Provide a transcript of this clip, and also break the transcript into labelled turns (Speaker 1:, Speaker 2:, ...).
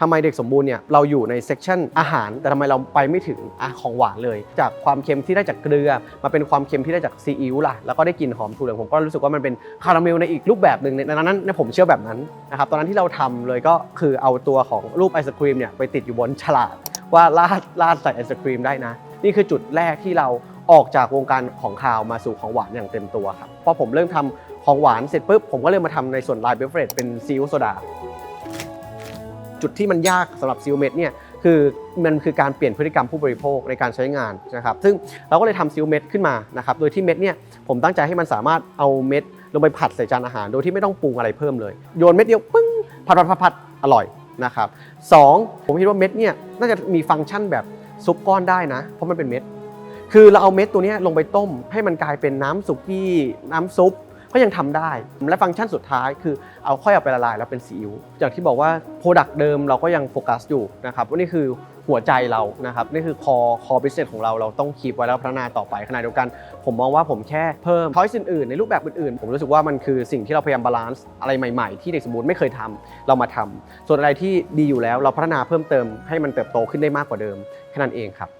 Speaker 1: ทำไมเด็กสมบูรณ์เนี่ยเราอยู่ในเซกชันอาหาร แต่ทำไมเราไปไม่ถึงอของหวานเลย จากความเค็มที่ได้จากเกลือ มาเป็นความเค็มที่ได้จากซีอิ๊วล่ะแล้วก็ได้กลิ่นหอมถั่วเหลืองผมก็รู้สึกว่ามันเป็นคาราเมลในอีกรูปแบบหนึ่งในนั้นนั้นในผมเชื่อแบบนั้นนะครับตอนนั้นที่เราทำเลยก็คือเอาตัวของรูปไอศครีมเนี่ยไปติดอยู่บนฉลากว่าลาดลาดใส่ไอศครีมได้นะ นี่คือจุดแรกที่เราออกจากวงการของคาวมาสู่ของหวานอย่างเต็มตัวครับพอผมเริ่มทำของหวานเสร็จปุ๊บผมก็เริ่มมาทำในส่วนไลน์เบเฟรเป็นซีอิ๊วโซดา จุดที่มันยากสำหรับซิลเม็ดเนี่ยคือมันคือการเปลี่ยนพฤติกรรมผู้บริโภคในการใช้งานนะครับซึ่งเราก็เลยทำซิลเม็ดขึ้นมานะครับโดยที่เม็ดเนี่ยผมตั้งใจให้มันสามารถเอาเม็ดลงไปผัดใส่จานอาหาร โดยที่ไม่ต้องปรุงอะไรเพิ่มเลย โยนเม็ดเดียวปึ้งผัดผัดผัดผัดอร่อยนะครับสองผมคิดว่าเม็ดเนี่ยน่าจะมีฟังก์ชันแบบซุปก้อนได้นะ เพราะมันเป็นเม็ดคือเราเอาเม็ดตัวนี้ลงไปต้ม ให้มันกลายเป็นน้ำสุกี้น้ำซุป ก็ยังทำได้ และฟังก์ชันสุดท้ายคือเอาค่อยเอาไปละลายแล้วเป็นซีอิ๊วอย่างที่บอกว่าโปรดักต์เดิมเราก็ยังโฟกัสอยู่นะครับว่านี่คือหัวใจเรานะครับนี่คือคอคอบิสเนสของเราเราต้องคีบไว้แล้วพัฒนาต่อไปขณะเดียวกัน ผมมองว่าผมแค่เพิ่มช้อยส์อื่นๆในรูปแบบอื่นๆ ผมรู้สึกว่ามันคือสิ่งที่เราพยายามบาลานซ์อะไรใหม่ๆ ที่เด็กสมบูรณ์ไม่เคยทำเรามาทำส่วนอะไรที่ดีอยู่แล้วเราพัฒนาเพิ่มเติมให้มันเติบโตขึ้นได้มากกว่าเดิมแค่นั้นเองครับ